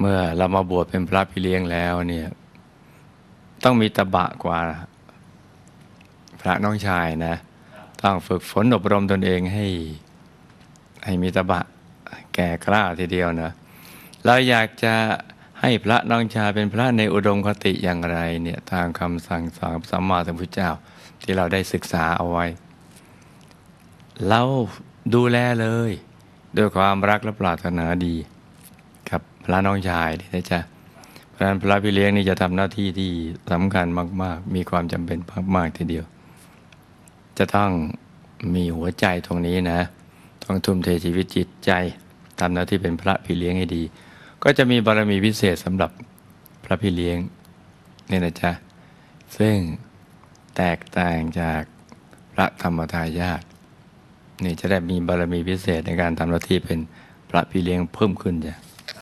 เมื่อเรามาบวชเป็นพระพี่เลี้ยงแล้วเนี่ย ต้องมีตะบะกว่า พระน้องชายนะ ต้องฝึกฝนอบรมตนเองให้ ให้มีตะบะแก่กล้าทีเดียวนะเราอยากจะให้พระน้องชายเป็นพระในอุดมคติอย่างไรเนี่ยทางคำสั่งสอนของสัมมาสัมพุทธเจ้าที่เราได้ศึกษาเอาไว้เราดูแลเลย ด้วยความรักและปรารถนาดี ระน้องชายนะจ๊ะเพราะฉะนั้นพระพี่เลี้ยงนี่จะทำหน้าที่ที่สำคัญมาก ๆ มีความจำเป็นมากๆทีเดียว จะต้องมีหัวใจตรงนี้นะ ต้องทุ่มเทชีวิตจิตใจทำหน้าที่เป็นพระพี่เลี้ยงให้ดี ก็จะมีบารมีพิเศษสำหรับพระพี่เลี้ยงเนี่ยนะจ๊ะซึ่งแตกต่างจากพระธรรมทายาทนี่จะได้มีบารมีพิเศษในการทำหน้าที่เป็นพระพี่เลี้ยงเพิ่มขึ้นจ้ะ